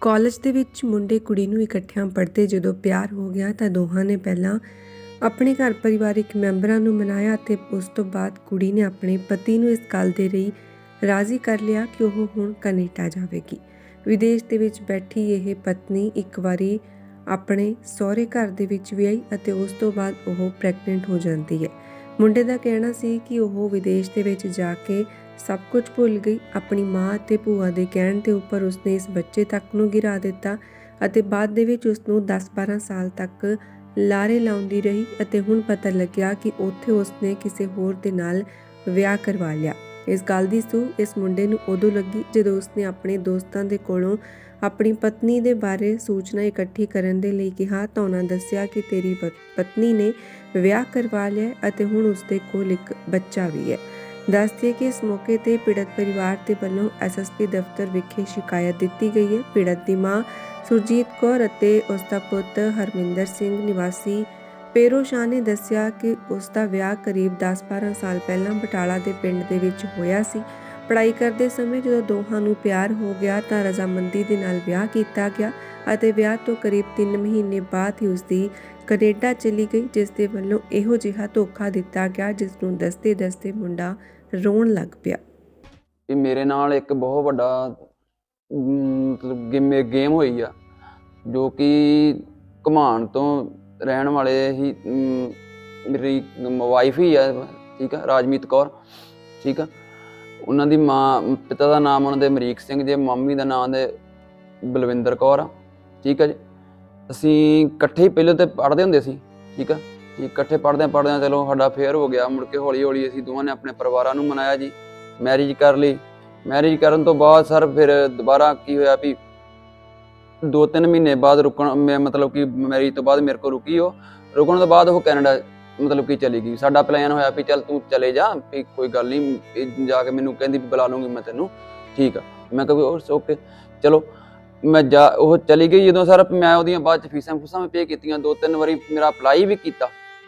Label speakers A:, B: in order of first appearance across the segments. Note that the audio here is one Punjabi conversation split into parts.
A: ਕਾਲਜ ਦੇ ਵਿੱਚ ਮੁੰਡੇ ਕੁੜੀ ਨੂੰ ਇਕੱਠਿਆਂ ਪੜ੍ਹਦੇ ਜਦੋਂ ਪਿਆਰ ਹੋ ਗਿਆ ਤਾਂ ਦੋਹਾਂ ਨੇ ਪਹਿਲਾਂ ਆਪਣੇ ਘਰ ਪਰਿਵਾਰਿਕ ਮੈਂਬਰਾਂ ਨੂੰ ਮਨਾਇਆ ਅਤੇ ਉਸ ਤੋਂ ਬਾਅਦ ਕੁੜੀ ਨੇ ਆਪਣੇ ਪਤੀ ਨੂੰ ਇਸ ਗੱਲ ਦੇ ਲਈ ਰਾਜ਼ੀ ਕਰ ਲਿਆ ਕਿ ਉਹ ਹੁਣ ਕੈਨੇਡਾ ਜਾਵੇਗੀ। ਵਿਦੇਸ਼ ਦੇ ਵਿੱਚ ਬੈਠੀ ਇਹ ਪਤਨੀ ਇੱਕ ਵਾਰੀ ਆਪਣੇ ਸਹੁਰੇ ਘਰ ਦੇ ਵਿੱਚ ਵੀ ਆਈ ਅਤੇ ਉਸ ਤੋਂ ਬਾਅਦ ਉਹ ਪ੍ਰੈਗਨੈਂਟ ਹੋ ਜਾਂਦੀ ਹੈ। ਮੁੰਡੇ ਦਾ ਕਹਿਣਾ ਸੀ ਕਿ ਉਹ ਵਿਦੇਸ਼ ਦੇ ਵਿੱਚ ਜਾ ਕੇ ਸਭ ਕੁਝ ਭੁੱਲ ਗਈ। ਆਪਣੀ ਮਾਂ ਅਤੇ ਭੂਆ ਦੇ ਕਹਿਣ ਦੇ ਉੱਪਰ ਉਸਨੇ ਇਸ ਬੱਚੇ ਤੱਕ ਨੂੰ ਗਿਰਾ ਦਿੱਤਾ ਅਤੇ ਬਾਅਦ ਦੇ ਵਿੱਚ ਉਸ ਨੂੰ 10-12 ਸਾਲ ਤੱਕ ਲਾਰੇ ਲਾਉਂਦੀ ਰਹੀ ਅਤੇ ਹੁਣ ਪਤਾ ਲੱਗਿਆ ਕਿ ਉੱਥੇ ਉਸਨੇ ਕਿਸੇ ਹੋਰ ਦੇ ਨਾਲ ਵਿਆਹ ਕਰਵਾ ਲਿਆ। ਇਸ ਗੱਲ ਦੀ ਸੂ ਇਸ ਮੁੰਡੇ ਨੂੰ ਉਦੋਂ ਲੱਗੀ ਜਦੋਂ ਉਸਨੇ ਆਪਣੇ ਦੋਸਤਾਂ ਦੇ ਕੋਲੋਂ ਆਪਣੀ ਪਤਨੀ ਦੇ ਬਾਰੇ ਸੂਚਨਾ ਇਕੱਠੀ ਕਰਨ ਦੇ ਲਈ ਕਿਹਾ ਤਾਂ ਉਹਨਾਂ ਦੱਸਿਆ ਕਿ ਤੇਰੀ ਪ- ਪਤਨੀ ਨੇ ਵਿਆਹ ਕਰਵਾ ਲਿਆ ਅਤੇ ਹੁਣ ਉਸਦੇ ਕੋਲ ਇੱਕ ਬੱਚਾ ਵੀ ਹੈ। ਦੱਸਦੇ ਕਿ ਇਸ ਮੌਕੇ ਤੇ ਪੀੜਤ ਪਰਿਵਾਰ ਦੇ ਵੱਲੋਂ ਐਸਐਸਪੀ ਦਫ਼ਤਰ ਵਿਖੇ ਸ਼ਿਕਾਇਤ ਦਿੱਤੀ ਗਈ ਹੈ। ਪੀੜਤ ਦੀ ਮਾਂ ਸੁਰਜੀਤ ਕੌਰ ਅਤੇ ਉਸ ਦਾ ਪੁੱਤ ਹਰਮਿੰਦਰ ਸਿੰਘ ਨਿਵਾਸੀ ਪੇਰੋ ਸ਼ਾਹ ਨੇ ਦੱਸਿਆ ਕਿ ਉਸ ਦਾ ਵਿਆਹ ਕਰੀਬ 10-12 ਸਾਲ ਪਹਿਲਾਂ ਬਟਾਲਾ ਦੇ ਪਿੰਡ ਦੇ ਵਿੱਚ ਹੋਇਆ ਸੀ। ਪੜ੍ਹਾਈ ਕਰਦੇ ਸਮੇਂ ਜਦੋਂ ਦੋਹਾਂ ਨੂੰ ਪਿਆਰ ਹੋ ਗਿਆ ਤਾਂ ਰਜ਼ਾਮੰਦੀ ਦੇ ਨਾਲ ਵਿਆਹ ਕੀਤਾ ਗਿਆ ਅਤੇ ਵਿਆਹ ਤੋਂ ਕਰੀਬ 3 ਮਹੀਨੇ ਬਾਅਦ ਹੀ ਉਸ ਦੀ ਕੈਨੇਡਾ ਚਲੀ ਗਈ, ਜਿਸ ਦੇ ਵੱਲੋਂ ਇਹੋ ਜਿਹਾ ਧੋਖਾ ਦਿੱਤਾ ਗਿਆ, ਜਿਸ ਨੂੰ ਦਸਤੇ ਦਸਤੇ ਮੁੰਡਾ ਰੋਣ ਲੱਗ ਪਿਆ।
B: ਵੀ ਮੇਰੇ ਨਾਲ ਇੱਕ ਬਹੁਤ ਵੱਡਾ ਮਤਲਬ ਗੇਮ ਗੇਮ ਹੋਈ ਆ, ਜੋ ਕਿ ਘਮਾਣ ਤੋਂ ਰਹਿਣ ਵਾਲੇ ਹੀ ਮੇਰੀ ਵਾਈਫ ਹੀ ਆ, ਠੀਕ ਆ, ਰਾਜਮੀਤ ਕੌਰ, ਠੀਕ ਆ। ਉਹਨਾਂ ਦੀ ਮਾਂ, ਪਿਤਾ ਦਾ ਨਾਮ ਉਹਨਾਂ ਦੇ ਅਮਰੀਕ ਸਿੰਘ ਜੇ ਮੰਮੀ ਦਾ ਨਾਮ ਦੇ ਬਲਵਿੰਦਰ ਕੌਰ ਆ, ਠੀਕ ਆ ਜੀ। ਅਸੀਂ ਇਕੱਠੇ ਹੀ ਪਹਿਲੇ ਤੇ ਪੜ੍ਹਦੇ ਹੁੰਦੇ ਸੀ, ਠੀਕ ਆ। ਜੀ, ਇਕੱਠੇ ਪੜ੍ਹਦੇ ਪੜ੍ਹਦੇ ਚਲੋ ਸਾਡਾ ਫੇਅਰ ਹੋ ਗਿਆ, ਮੁੜ ਕੇ ਹੌਲੀ ਹੌਲੀ ਅਸੀਂ ਦੋਵਾਂ ਨੇ ਆਪਣੇ ਪਰਿਵਾਰਾਂ ਨੂੰ ਮਨਾਇਆ ਜੀ ਮੈਰਿਜ ਕਰ ਲਈ। ਮੈਰਿਜ ਕਰਨ ਤੋਂ ਬਾਅਦ ਸਰ ਫਿਰ ਦੁਬਾਰਾ ਕੀ ਹੋਇਆ ਵੀ ਦੋ ਤਿੰਨ ਮਹੀਨੇ ਬਾਅਦ ਰੁਕਣ, ਮੈਂ ਮਤਲਬ ਕਿ ਮੈਰਿਜ ਤੋਂ ਬਾਅਦ ਮੇਰੇ ਕੋਲ ਰੁਕੀ ਉਹ, ਰੁਕਣ ਤੋਂ ਬਾਅਦ ਉਹ ਕੈਨੇਡਾ ਮਤਲਬ ਕਿ ਚਲੀ ਗਈ। ਸਾਡਾ ਪਲਾਨ ਹੋਇਆ ਵੀ ਚੱਲ ਤੂੰ ਚਲੇ ਜਾ, ਵੀ ਕੋਈ ਗੱਲ ਨਹੀਂ ਜਾ ਕੇ ਮੈਨੂੰ ਕਹਿੰਦੀ ਵੀ ਬੁਲਾ ਲੂੰਗੀ ਮੈਂ ਤੈਨੂੰ, ਠੀਕ ਆ। ਮੈਂ ਕਿਹਾ ਵੀ ਓਕੇ ਚਲੋ ਮੈਂ ਜਾ, ਉਹ ਚਲੀ ਗਈ ਜਦੋਂ ਸਰ ਮੈਂ ਉਹਦੀਆਂ ਬਾਅਦ ਚ ਫੀਸਾਂ ਫੂਸਾਂ ਵੀ ਪੇ ਕੀਤੀਆਂ ਦੋ ਤਿੰਨ ਵਾਰੀ ਮੇਰਾ ਅਪਲਾਈ ਵੀ ਕੀਤਾ।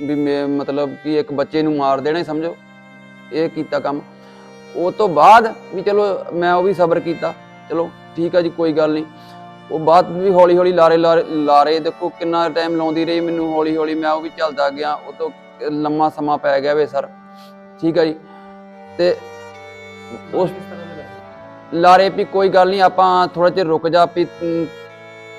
B: ਵੀ ਮੈਂ ਮਤਲਬ ਕਿ ਇੱਕ ਬੱਚੇ ਨੂੰ ਮਾਰ ਦੇਣਾ ਹੀ ਸਮਝੋ। ਇਹ ਕੀਤਾ ਕੰਮ। ਉਹ ਤੋਂ ਬਾਅਦ ਵੀ ਚਲੋ ਮੈਂ ਉਹ ਵੀ ਸਬਰ ਕੀਤਾ। ਚਲੋ ਠੀਕ ਆ ਜੀ, ਕੋਈ ਗੱਲ ਨਹੀਂ। ਉਹ ਬਾਅਦ ਵੀ ਹੌਲੀ ਹੌਲੀ ਲਾਰੇ ਲਾਰੇ ਲਾਰੇ ਦੇਖੋ ਕਿੰਨਾ ਟਾਈਮ ਲਾਉਂਦੀ ਰਹੀ ਮੈਨੂੰ ਹੌਲੀ ਹੌਲੀ ਮੈਂ ਉਹ ਵੀ ਚੱਲਦਾ ਗਿਆ। ਉਹ ਤੋਂ ਲੰਮਾ ਸਮਾਂ ਪੈ ਗਿਆ ਵੇ ਸਰ। ਠੀਕ ਆ ਜੀ। ਤੇ ਉਸ ਲਾਰੇ ਵੀ ਕੋਈ ਗੱਲ ਨਹੀਂ, ਆਪਾਂ ਥੋੜਾ ਜਿਹਾ ਰੁਕ ਜਾ ਵੀ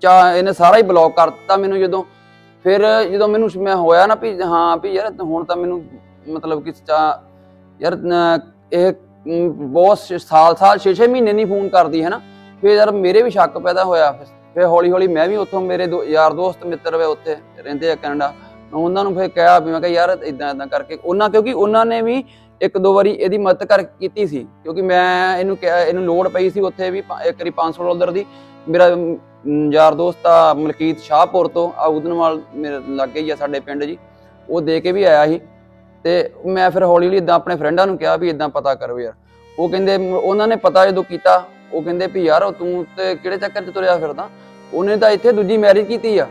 B: ਚਾ ਇਹਨੇ ਸਾਰਾ ਹੀ ਬਲੌਕ ਦਿੱਤਾ ਮੈਨੂੰ ਜਦੋਂ। ਫਿਰ ਜਦੋਂ ਮੈਨੂੰ ਮੈਂ ਹੋਇਆ ਨਾ ਵੀ ਹਾਂ ਵੀ ਯਾਰ ਹੁਣ ਤਾਂ ਮੈਨੂੰ ਮਤਲਬ ਕਿ ਚਾ ਯਾਰ ਇਹ ਬਹੁਤ ਸਾਲ ਸਾਲ 6-6 ਮਹੀਨੇ ਨਹੀਂ ਫੋਨ ਕਰਦੀ ਹੈ ਨਾ ਫਿਰ ਯਾਰ ਮੇਰੇ ਵੀ ਸ਼ੱਕ ਪੈਦਾ ਹੋਇਆ। ਫਿਰ- ਹੌਲੀ ਹੌਲੀ ਮੈਂ ਵੀ ਉੱਥੋਂ ਮੇਰੇ ਯਾਰ ਦੋਸਤ ਮਿੱਤਰ ਵੇ ਉੱਥੇ ਰਹਿੰਦੇ ਆ ਕੈਨੇਡਾ। ਉਹਨਾਂ ਨੂੰ ਫਿਰ ਕਿਹਾ ਵੀ ਮੈਂ ਕਿਹਾ ਯਾਰ ਇਦਾਂ ਇਦਾਂ ਕਰਕੇ। ਉਹਨਾਂ ਕਿਉਂਕਿ ਉਹਨਾਂ ਨੇ ਵੀ ਇੱਕ ਦੋ ਵਾਰੀ ਇਹਦੀ ਮਦਦ ਕਰ ਕੀਤੀ ਸੀ, ਕਿਉਂਕਿ ਮੈਂ ਇਹਨੂੰ ਕਿਹਾ, ਇਹਨੂੰ ਲੋੜ ਪਈ ਸੀ ਉੱਥੇ ਵੀ ਪ- ਇੱਕ ਵਾਰੀ 500 ਡਾਲਰ ਦੀ। ਮੇਰਾ ਯਾਰ ਦੋਸਤ ਆ ਮਲਕੀਤ ਸ਼ਾਹਪੁਰ ਤੋਂ, ਆ ਮੇਰੇ ਲਾਗੇ ਹੀ ਆ ਸਾਡੇ ਪਿੰਡ ਜੀ, ਉਹ ਦੇ ਕੇ ਵੀ ਆਇਆ ਸੀ। ਤੇ ਮੈਂ ਫਿਰ ਹੌਲੀ ਹੌਲੀ ਇਦਾਂ ਆਪਣੇ ਫਰੈਂਡਾਂ ਨੂੰ ਕਿਹਾ ਵੀ ਇਦਾਂ ਪਤਾ ਕਰੋ ਯਾਰ। ਉਹ ਕਹਿੰਦੇ, ਉਹਨਾਂ ਨੇ ਪਤਾ ਜਦੋਂ ਕੀਤਾ, ਉਹ ਕਹਿੰਦੇ ਵੀ ਯਾਰ ਤੂੰ ਤੇ ਕਿਹੜੇ ਚੱਕਰ 'ਚ ਤੁਰਿਆ ਫਿਰਦਾ? ਉਹਨੇ ਤਾਂ ਇੱਥੇ ਦੂਜੀ ਮੈਰਿਜ ਕੀਤੀ ਆ।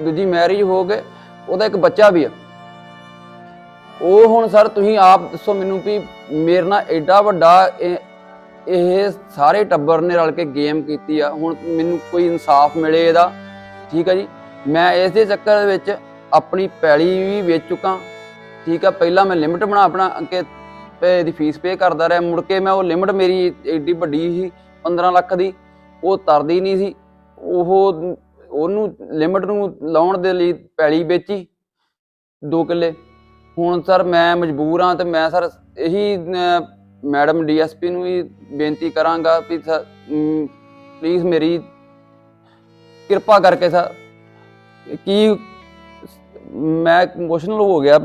B: ਦੂਜੀ ਮੈਰਿਜ ਹੋ ਗਏ ਉਹਦਾ ਇੱਕ ਬੱਚਾ ਵੀ ਆ। ਉਹ ਹੁਣ ਸਰ ਤੁਸੀਂ ਆਪ ਦੱਸੋ ਮੈਨੂੰ ਵੀ ਮੇਰੇ ਨਾਲ ਐਡਾ ਵੱਡਾ ਇਹ ਇਹ ਸਾਰੇ ਟੱਬਰ ਨੇ ਰਲ ਕੇ ਗੇਮ ਕੀਤੀ ਆ। ਹੁਣ ਮੈਨੂੰ ਕੋਈ ਇਨਸਾਫ ਮਿਲੇ ਇਹਦਾ, ਠੀਕ ਆ ਜੀ? ਮੈਂ ਇਸ ਦੇ ਚੱਕਰ ਵਿੱਚ ਆਪਣੀ ਪੈਲੀ ਵੀ ਵੇਚ ਚੁੱਕਾ। ਠੀਕ ਆ, ਪਹਿਲਾਂ ਮੈਂ ਲਿਮਟ ਬਣਾ ਆਪਣਾ ਕਿ ਪੇ ਦੀ ਫੀਸ ਪੇ ਕਰਦਾ ਰਿਹਾ। ਮੁੜ ਕੇ ਮੈਂ ਉਹ ਲਿਮਟ ਮੇਰੀ ਏਡੀ ਵੱਡੀ ਸੀ 15 ਲੱਖ ਦੀ, ਉਹ ਤਰਦੀ ਨਹੀਂ ਸੀ। ਉਹ ਉਹਨੂੰ ਲਿਮਟ ਨੂੰ ਲਾਉਣ ਦੇ ਲਈ ਪੈਲੀ ਵੇਚੀ 2 ਕਿੱਲੇ। ਹੁਣ ਸਰ ਮੈਂ ਮਜਬੂਰ ਹਾਂ ਤੇ ਮੈਂ ਸਰ ਇਹੀ ਮੈਡਮ ਡੀਐਸਪੀ ਨੂੰ ਵੀ ਬੇਨਤੀ ਕਰਾਂਗਾ ਵੀ ਪਲੀਜ਼ ਮੇਰੀ ਕਿਰਪਾ ਕਰਕੇ ਸਰ, ਕੀ ਮੈਂ ਇਮੋਸ਼ਨਲ ਹੋ ਗਿਆ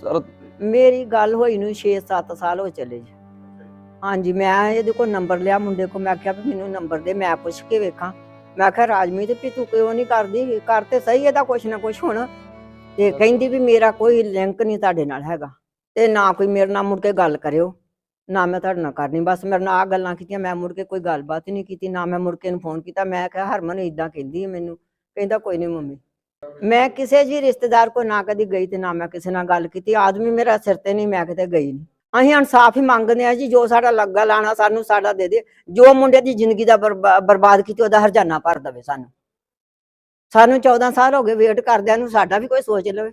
B: ਸਰ?
C: ਮੇਰੀ ਗੱਲ ਹੋਈ ਨੂੰ 6-7 ਸਾਲ ਹੋ ਚਲੇ ਜੀ। ਹਾਂਜੀ, ਮੈਂ ਇਹਦੇ ਕੋਲ ਨੰਬਰ ਲਿਆ ਮੁੰਡੇ ਕੋਲ, ਮੈਂ ਕਿਹਾ ਵੀ ਮੈਨੂੰ ਨੰਬਰ ਦੇ, ਮੈਂ ਪੁੱਛ ਕੇ ਵੇਖਾਂ। ਮੈਂ ਕਿਹਾ ਰਾਜਮੀਤ ਵੀ ਤੂੰ ਕਿਉਂ ਨਹੀਂ ਕਰਦੀ? ਕਰ ਤੇ ਸਹੀ ਇਹਦਾ ਕੁਛ ਨਾ ਕੁਛ ਹੁਣ। ਤੇ ਕਹਿੰਦੀ ਵੀ ਮੇਰਾ ਕੋਈ ਲਿੰਕ ਨਹੀਂ ਤੁਹਾਡੇ ਨਾਲ ਹੈਗਾ ਤੇ ਨਾ ਕੋਈ ਮੇਰੇ ਨਾਲ ਮੁੜ ਕੇ ਗੱਲ ਕਰਿਓ, ਨਾ ਮੈਂ ਤੁਹਾਡੇ ਨਾਲ ਕਰਨੀ, ਬਸ ਮੇਰੇ ਨਾਲ ਆ ਗੱਲਾਂ ਕੀਤੀਆਂ, ਮੈਂ ਮੁੜ ਕੇ ਕੋਈ ਗੱਲਬਾਤ ਹੀ ਨਹੀਂ ਕੀਤੀ, ਨਾ ਮੈਂ ਮੁੜ ਕੇ ਨੂੰ ਫੋਨ ਕੀਤਾ, ਮੈਂ ਕਿਹਾ ਹਰਮਨ ਇਦਾਂ ਕਹਿੰਦੀ ਹੈ ਮੈਨੂੰ, ਕਹਿੰਦਾ ਕੋਈ ਨਹੀਂ ਮੰਮੀ। ਮੈਂ ਕਿਸੇ ਜੀ ਰਿਸ਼ਤੇਦਾਰ ਕੋ ਨਾ ਕਦੀ ਗਈ ਤੇ ਨਾ ਮੈਂ ਕਿਸੇ ਨਾਲ ਗੱਲ ਕੀਤੀ, ਆਦਮੀ ਮੇਰਾ ਸਿਰ ਤੇ ਨਹੀਂ, ਮੈਂ ਕਿਤੇ ਗਈ ਨਹੀਂ। ਅਸੀਂ ਇਨਸਾਫ ਹੀ ਮੰਗਦੇ ਆ ਜੀ, ਜੋ ਸਾਡਾ ਲੱਗਾ ਲਾਣਾ ਸਾਨੂੰ ਸਾਡਾ ਦੇ ਦੇ, ਜੋ ਮੁੰਡੇ ਦੀ ਜ਼ਿੰਦਗੀ ਦਾ ਬਰਬਾ- ਬਰਬਾਦ ਕੀਤੀ ਉਹਦਾ ਹਰਜਾਨਾ ਭਰ ਦੇਵੇ ਸਾਨੂੰ। ਸਾਨੂੰ 14 ਸਾਲ ਹੋ ਗਏ ਵੇਟ ਕਰਦਿਆਂ ਨੂੰ ਸਾਡਾ ਵੀ ਕੋਈ ਸੋਚ ਲਵੇ।